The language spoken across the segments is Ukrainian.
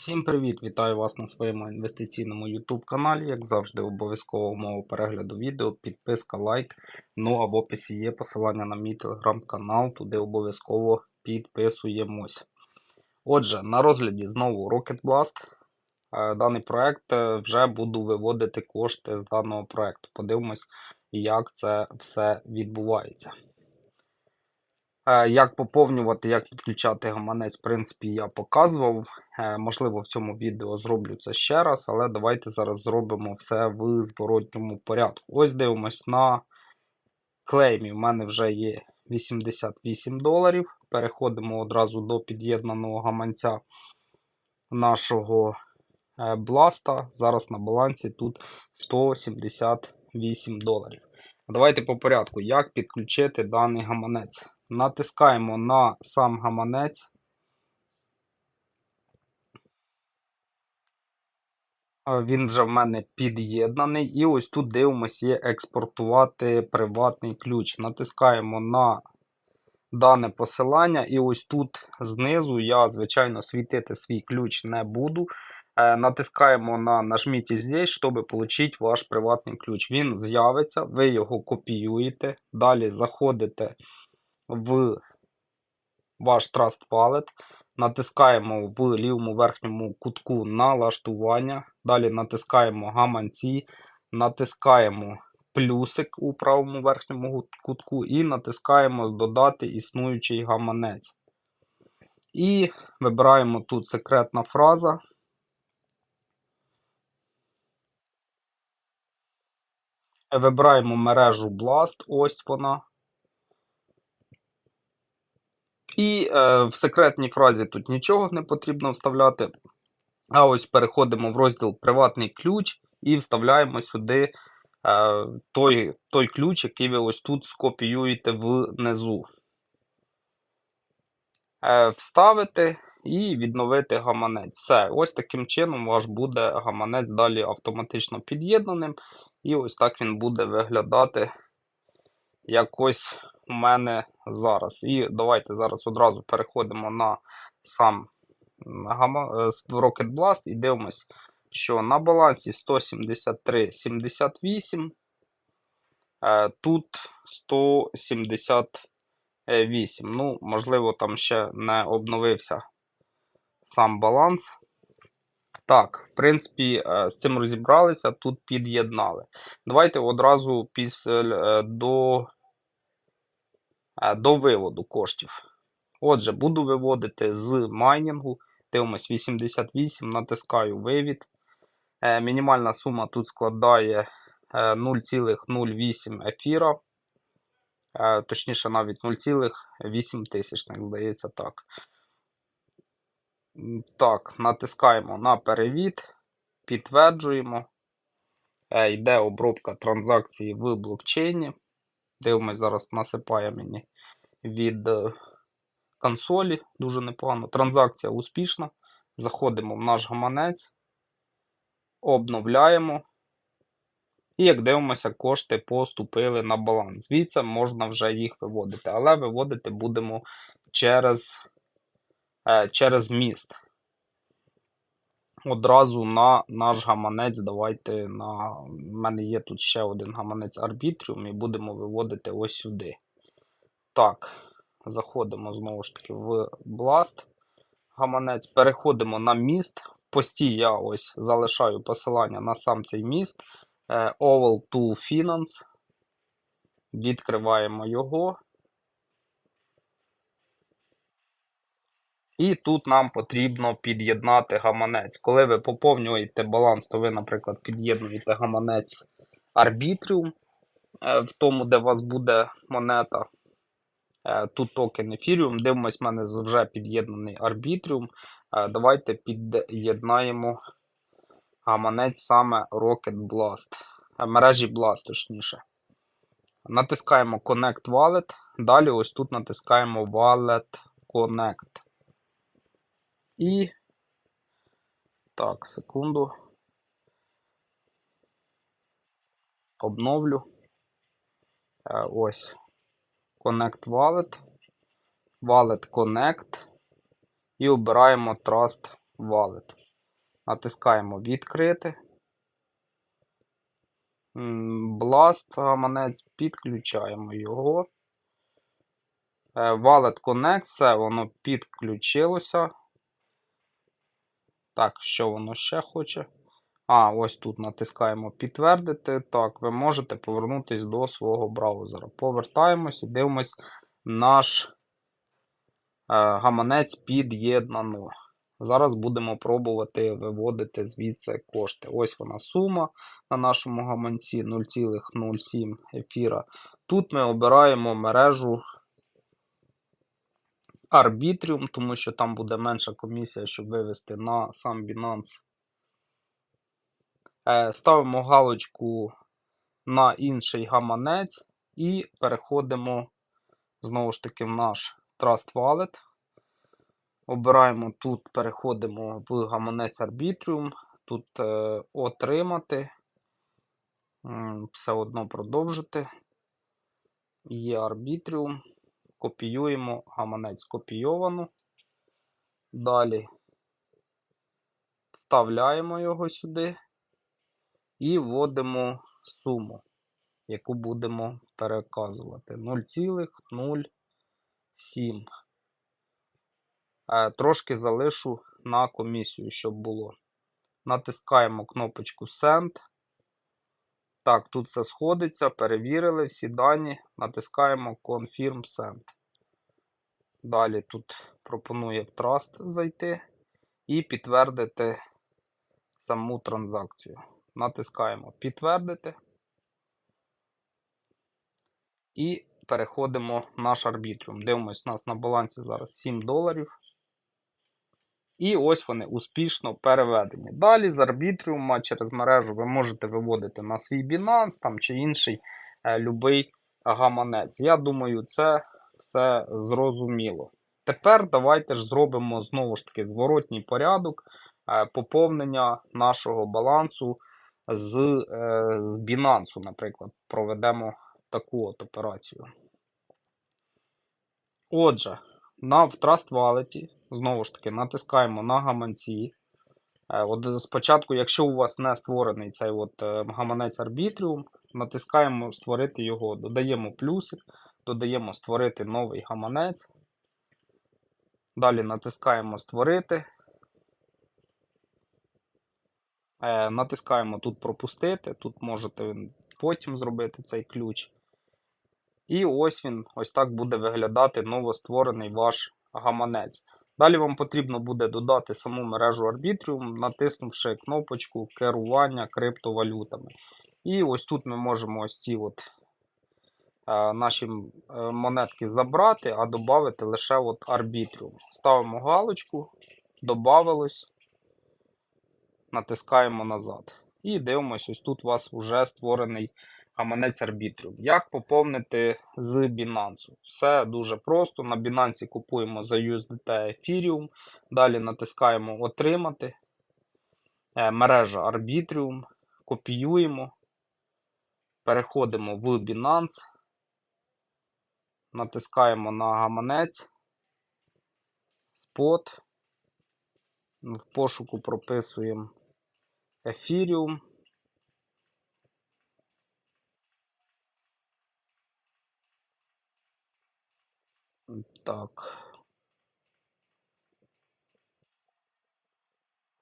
Всім привіт! Вітаю вас на своєму інвестиційному YouTube каналі. Як завжди, обов'язково умова перегляду відео, підписка, лайк. Ну а в описі є посилання на мій телеграм-канал, туди обов'язково підписуємось. Отже, на розгляді знову Rocket Blast. Е, Даний проект е, вже буду виводити кошти з даного проекту. Подивимось, як це все відбувається. Е, Як поповнювати, як підключати гаманець, в принципі, я показував. Е, Можливо, в цьому відео зроблю це ще раз, але давайте зараз зробимо все в зворотньому порядку. Ось дивимось на клеймі. У мене вже є 88 доларів. Переходимо одразу до під'єднаного гаманця нашого е, бласта. Зараз на балансі тут 178 доларів. Давайте по порядку, як підключити даний гаманець. Натискаємо на сам гаманець. Він вже в мене під'єднаний. І ось тут дивимося, є експортувати приватний ключ. Натискаємо на дане посилання, і ось тут знизу я, звичайно, світити свій ключ не буду. Е, Натискаємо на нажміть здесь, щоб отримати ваш приватний ключ. Він з'явиться, ви його копіюєте. Далі заходите в ваш Trust Wallet. Натискаємо в лівому верхньому кутку налаштування. Далі натискаємо гаманці, натискаємо плюсик у правому верхньому кутку і натискаємо Додати існуючий гаманець. І вибираємо тут секретна фраза. Вибираємо мережу Blast, ось вона. І е, в секретній фразі тут нічого не потрібно вставляти. А ось переходимо в розділ Приватний ключ і вставляємо сюди е, той той ключ, який ви ось тут скопіюєте внизу. Е, Вставити і відновити гаманець. Все, ось таким чином ваш буде гаманець далі автоматично під'єднаним. І ось так він буде виглядати якось у мене зараз. І давайте зараз одразу переходимо на сам Rocket Blast і дивимось, що на балансі 173,78. Тут 178. Ну, можливо, там ще не обновився сам баланс. Так, в принципі, з цим розібралися, тут під'єднали. Давайте одразу після до до виводу коштів. Отже, буду виводити з майнінгу. Дивимось 88, натискаю вивід. Е, мінімальна сума тут складає 0,08 ефіра. Е, точніше, навіть 0,8 тисячних, здається так. Так, натискаємо на перевід, підтверджуємо. Е, йде обробка транзакції в блокчейні. Дивимось, зараз насипає мені від е, консолі. Дуже непогано. Транзакція успішна. Заходимо в наш гаманець, обновляємо. І як дивимося, кошти поступили на баланс. Звідси можна вже їх виводити. Але виводити будемо через, е, через міст. Одразу на наш гаманець. Давайте на. У мене є тут ще один гаманець Arbitrium і будемо виводити ось сюди. Так, заходимо знову ж таки в Blast гаманець. Переходимо на міст. Пості я ось залишаю посилання на сам цей міст. Е, Oval to Finance. Відкриваємо його. І тут нам потрібно під'єднати гаманець. Коли ви поповнюєте баланс, то ви, наприклад, під'єднуєте гаманець Arbitrium е, в тому, де у вас буде монета. Е, тут токен Ethereum. Дивимось, в мене вже під'єднаний Arbitrium. Е, давайте під'єднаємо гаманець саме Rocket Blast. Мережі Blast, точніше. Натискаємо Connect Wallet. Далі ось тут натискаємо Wallet Connect. І. Так, секунду. Обновлю. Е, ось. Connect Wallet. Wallet Connect. І обираємо Trust Wallet. Натискаємо відкрити. Blast гаманець, підключаємо його. Е, Wallet Connect, все, воно підключилося. Так, що воно ще хоче? А, ось тут натискаємо підтвердити. Так, ви можете повернутися до свого браузера. Повертаємось і дивимось наш е, гаманець під'єднано. Зараз будемо пробувати виводити звідси кошти. Ось вона сума на нашому гаманці 0,07 ефіра. Тут ми обираємо мережу Arbitrium, тому що там буде менша комісія, щоб вивести на сам Binance. Е, Ставимо галочку на інший гаманець і переходимо знову ж таки в наш Trust Wallet. Обираємо тут, переходимо в гаманець Arbitrium. Тут е, отримати. Все одно продовжити. Є Arbitrium. Копіюємо гаманець копійовану. Далі вставляємо його сюди і вводимо суму, яку будемо переказувати. 0,07. Е, Трошки залишу на комісію, щоб було. Натискаємо кнопочку Send. Так, тут все сходиться, перевірили всі дані, натискаємо Confirm Send. Далі тут пропонує в Trust зайти і підтвердити саму транзакцію. Натискаємо підтвердити. І переходимо в наш арбітрум. Дивимось, у нас на балансі зараз 7 доларів. І ось вони успішно переведені. Далі з арбітріума через мережу ви можете виводити на свій Binance там, чи інший е, любий гаманець. Я думаю, це все зрозуміло. Тепер давайте ж зробимо знову ж таки зворотній порядок е, поповнення нашого балансу з, е, з Binance, наприклад, проведемо таку от операцію. Отже, на в Trust Wallet, знову ж таки, натискаємо на гаманці. Е, От спочатку, якщо у вас не створений цей от е, гаманець Arbitrium, натискаємо створити його, додаємо плюсик, додаємо створити новий гаманець. Далі натискаємо створити. Е, Натискаємо тут пропустити. Тут можете потім зробити цей ключ. І ось він, ось так буде виглядати новостворений ваш гаманець. Далі вам потрібно буде додати саму мережу Arbitrium, натиснувши кнопочку керування криптовалютами. І ось тут ми можемо ось ці от, е, наші е, монетки забрати, а додати лише от Arbitrium. Ставимо галочку, додавалось, натискаємо назад. І дивимося, ось тут у вас вже створений гаманець Arbitrium. Як поповнити з Binance? Все дуже просто. На Binance купуємо за USDT Ethereum. Далі натискаємо Отримати. Е, Мережа Arbitrium. Копіюємо. Переходимо в Binance. Натискаємо на гаманець. Spot. В пошуку прописуємо Ethereum. Так.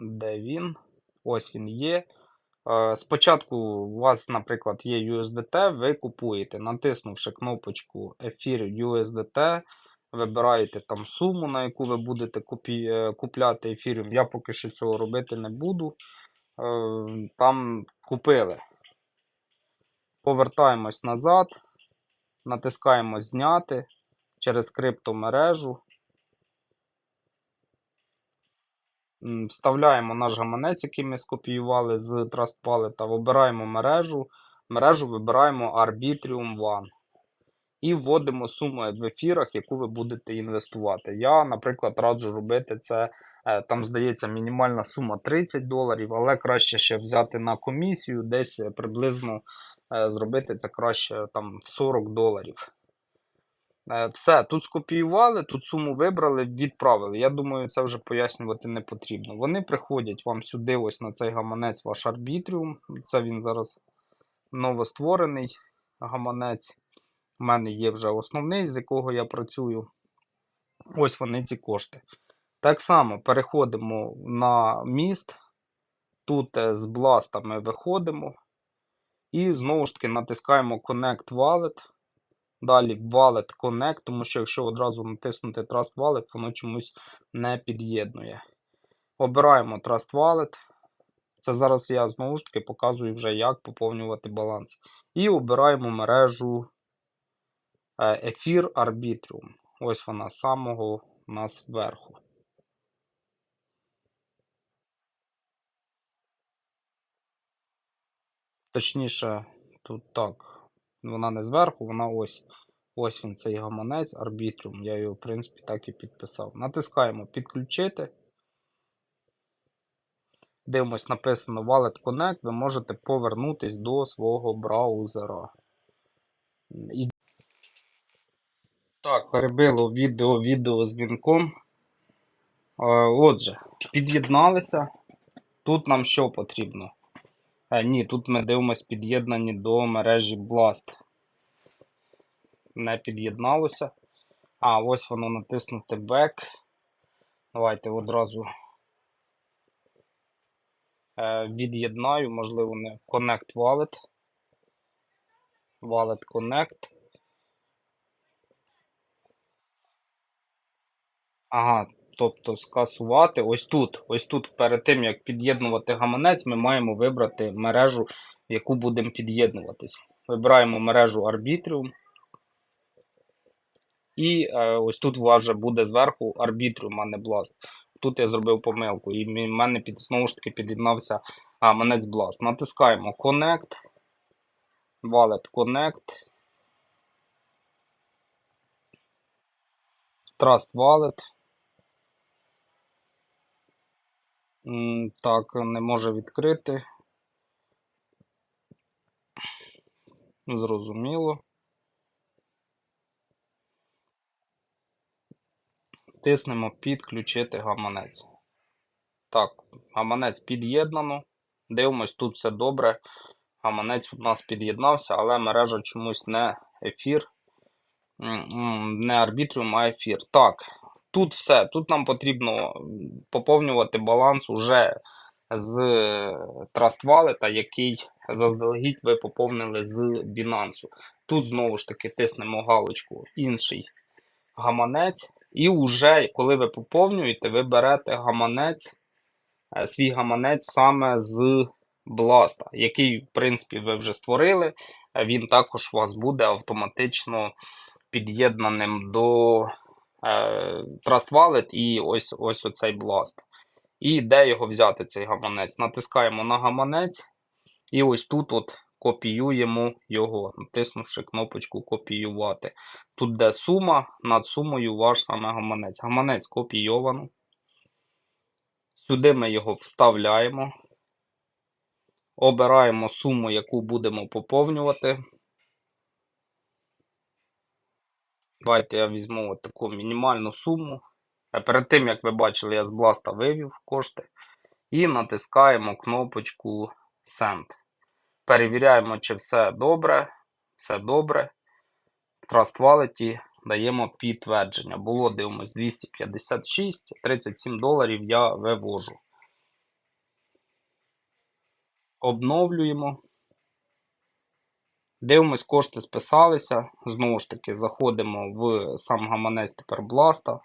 Де він? Ось він є. Е, Спочатку у вас, наприклад, є USDT, ви купуєте, натиснувши кнопочку Ефір USDT, вибираєте там суму, на яку ви будете купі... е, купляти ефіріум. Я поки що цього робити не буду. Е, Там купили. Повертаємось назад, натискаємо Зняти через криптомережу. Вставляємо наш гаманець, який ми скопіювали з Trust Wallet, вибираємо мережу. Мережу вибираємо Arbitrium One. І вводимо суму в ефірах, яку ви будете інвестувати. Я, наприклад, раджу робити це. е, Там, здається, мінімальна сума 30 доларів, але краще ще взяти на комісію, десь е, приблизно е, зробити це краще там 40 доларів. Е, Все, тут скопіювали, тут суму вибрали, відправили. Я думаю, це вже пояснювати не потрібно. Вони приходять вам сюди, ось на цей гаманець, ваш арбітріум. Це він зараз новостворений гаманець. У мене є вже основний, з якого я працюю. Ось вони ці кошти. Так само переходимо на міст. Тут е, з бластами виходимо. І знову ж таки натискаємо Connect Wallet. Далі Wallet Connect, тому що якщо одразу натиснути Trust Wallet, воно чомусь не під'єднує. Обираємо Trust Wallet. Це зараз я знову ж таки показую вже, як поповнювати баланс. І обираємо мережу е, Ефір Arbitrium. Ось вона з самого у нас вверху. Точніше, тут так, вона не зверху, вона ось. Ось він цей гаманець Arbitrium. Я його, в принципі, так і підписав. Натискаємо підключити. Дивимось, написано Wallet Connect. Ви можете повернутись до свого браузера. І... Так, перебило відео відео з дзвінком. Е, Отже, під'єдналися. Тут нам що потрібно? Е, ні, тут ми дивимось під'єднані до мережі Blast. Не під'єдналося. А, ось воно натиснути Back. Давайте одразу е, від'єднаю, можливо, не Connect Wallet. Wallet Connect. Ага, тобто скасувати. Ось тут, ось тут, перед тим, як під'єднувати гаманець, ми маємо вибрати мережу, в яку будемо під'єднуватись. Вибираємо мережу Arbitrium. І е, ось тут у вас вже буде зверху Arbitrium, а не Blast. Тут я зробив помилку, і в мене під, знову ж таки під'єднався гаманець Blast. Натискаємо Connect. Wallet Connect. Trust Wallet. Так, не може відкрити. Зрозуміло. Тиснемо підключити гаманець. Так, гаманець під'єднано. Дивимось, тут все добре. Гаманець у нас під'єднався, але мережа чомусь не ефір. Не арбітріум, а ефір. Так, тут все. Тут нам потрібно поповнювати баланс уже з Trust Wallet, який заздалегідь ви поповнили з Binance. Тут знову ж таки тиснемо галочку інший гаманець. І вже, коли ви поповнюєте, ви берете гаманець, е, свій гаманець саме з Blast, який, в принципі, ви вже створили. Е, Він також у вас буде автоматично під'єднаним до е, Trust Wallet і ось ось оцей Blast. І де його взяти, цей гаманець? Натискаємо на гаманець, і ось тут от копіюємо його, натиснувши кнопочку Копіювати. Тут де сума, над сумою ваш саме гаманець. Гаманець копійовано. Сюди ми його вставляємо. Обираємо суму, яку будемо поповнювати. Давайте я візьму от таку мінімальну суму. А Перед тим, як ви бачили, я з бласта вивів кошти. І натискаємо кнопочку Send. Перевіряємо, чи все добре. Все добре. В Trust Wallet даємо підтвердження. Було, дивимось, 256, 37 доларів я вивожу. Обновлюємо. Дивимось, кошти списалися. Знову ж таки, заходимо в сам гаманець тепер Бласта.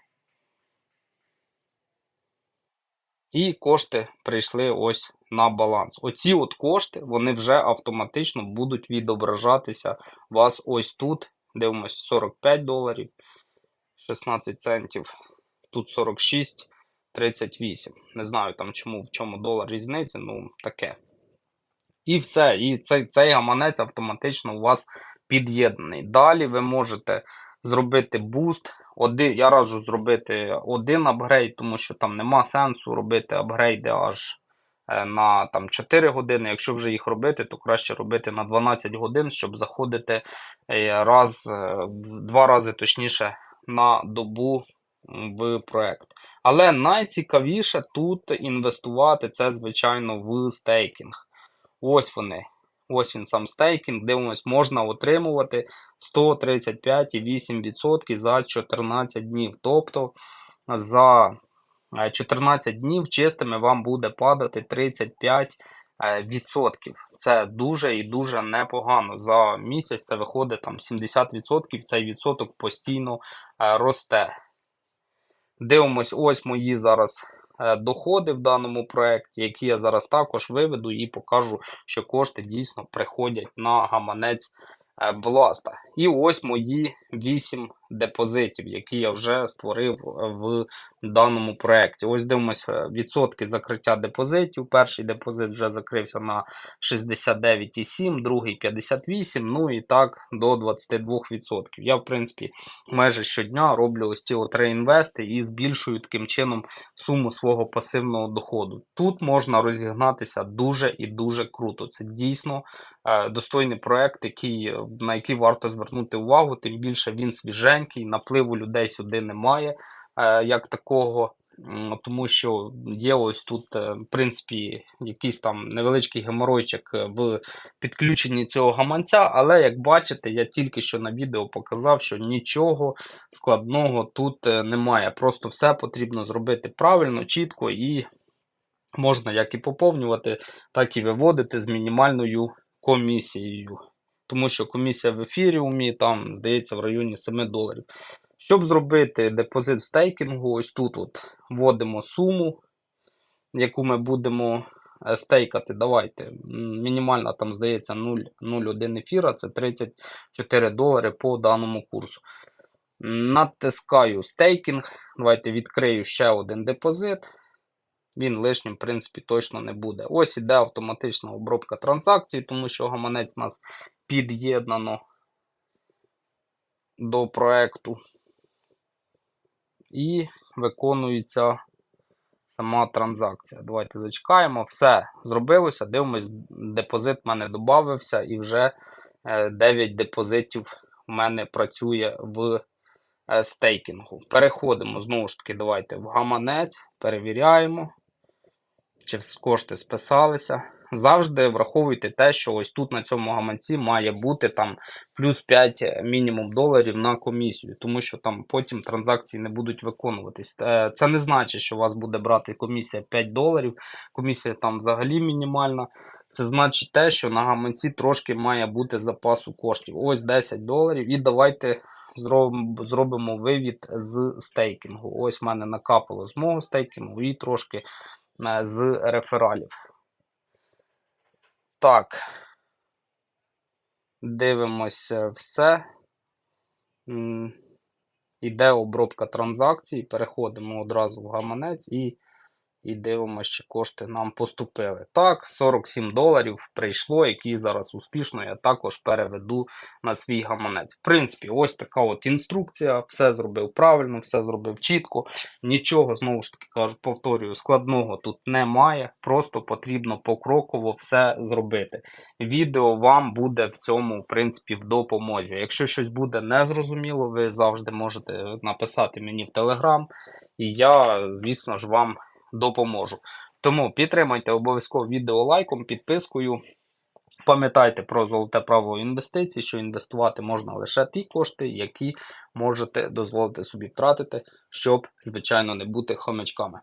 І кошти прийшли ось на баланс. Оці от кошти, вони вже автоматично будуть відображатися у вас ось тут. Дивимось 45 доларів 16 центів. Тут 46, 38. Не знаю там чому в чому долар різниця, ну таке. І все. І цей, цей гаманець автоматично у вас під'єднаний. Далі ви можете зробити буст. Один, я раджу зробити один апгрейд, тому що там нема сенсу робити апгрейди аж е, на там 4 години. Якщо вже їх робити, то краще робити на 12 годин, щоб заходити е, раз, е, два рази точніше на добу в проект. Але найцікавіше тут інвестувати це, звичайно, в стейкінг. Ось вони. Ось він сам стейкінг. Дивимось, можна отримувати 135,8% за 14 днів. Тобто за е, 14 днів чистими вам буде падати 35 е, відсотків. Це дуже і дуже непогано. За місяць це виходить там 70%, цей відсоток постійно е, росте. Дивимось, ось мої зараз е, доходи в даному проєкті, які я зараз також виведу і покажу, що кошти дійсно приходять на гаманець власта. Бласта. І ось мої 8 депозитів, які я вже створив е, в даному проєкті. Ось дивимося е, відсотки закриття депозитів. Перший депозит вже закрився на 69,7, другий 58, ну і так до 22%. Я, в принципі, майже щодня роблю ось ці от реінвести і збільшую таким чином суму свого пасивного доходу. Тут можна розігнатися дуже і дуже круто. Це дійсно е, достойний проект, який, на який варто звернути увагу, тим більше він свіженький, напливу людей сюди немає е, як такого. Тому що є ось тут, е, в принципі, якийсь там невеличкий геморойчик е, в підключенні цього гаманця, але як бачите, я тільки що на відео показав, що нічого складного тут немає. Просто все потрібно зробити правильно, чітко і можна як і поповнювати, так і виводити з мінімальною комісією. Тому що комісія в ефіріумі там, здається, в районі 7 доларів. Щоб зробити депозит стейкінгу, ось тут от вводимо суму, яку ми будемо е, стейкати. Давайте. Мінімальна там, здається, 0,01 ефіра, це 34 долари по даному курсу. Натискаю стейкінг. Давайте відкрию ще один депозит. Він лишнім, в принципі, точно не буде. Ось іде автоматична обробка транзакцій, тому що гаманець у нас під'єднано до проекту. І виконується сама транзакція. Давайте зачекаємо. Все зробилося. Дивимось, депозит в мене додався, і вже е, 9 депозитів в мене працює в е, стейкінгу. Переходимо знову ж таки, давайте в гаманець, перевіряємо, чи кошти списалися. Завжди враховуйте те, що ось тут на цьому гаманці має бути там плюс 5 мінімум доларів на комісію, тому що там потім транзакції не будуть виконуватись. Е, Це не значить, що у вас буде брати комісія 5 доларів, комісія там взагалі мінімальна. Це значить те, що на гаманці трошки має бути запасу коштів. Ось 10 доларів. І давайте зробимо, зробимо вивід з стейкінгу. Ось в мене накапало з мого стейкінгу і трошки е, з рефералів. Так. Дивимося все. Іде обробка транзакцій. Переходимо одразу в гаманець і, і дивимося, чи кошти нам поступили. Так, 47 доларів прийшло, які зараз успішно я також переведу на свій гаманець. В принципі, ось така от інструкція. Все зробив правильно, все зробив чітко. Нічого, знову ж таки кажу, повторюю, складного тут немає. Просто потрібно покроково все зробити. Відео вам буде в цьому, в принципі, в допомозі. Якщо щось буде незрозуміло, ви завжди можете написати мені в Телеграм, і я, звісно ж, вам допоможу. Тому підтримайте обов'язково відео лайком, підпискою. Пам'ятайте про золоте право інвестицій, що інвестувати можна лише ті кошти, які можете дозволити собі втратити, щоб, звичайно, не бути хомячками.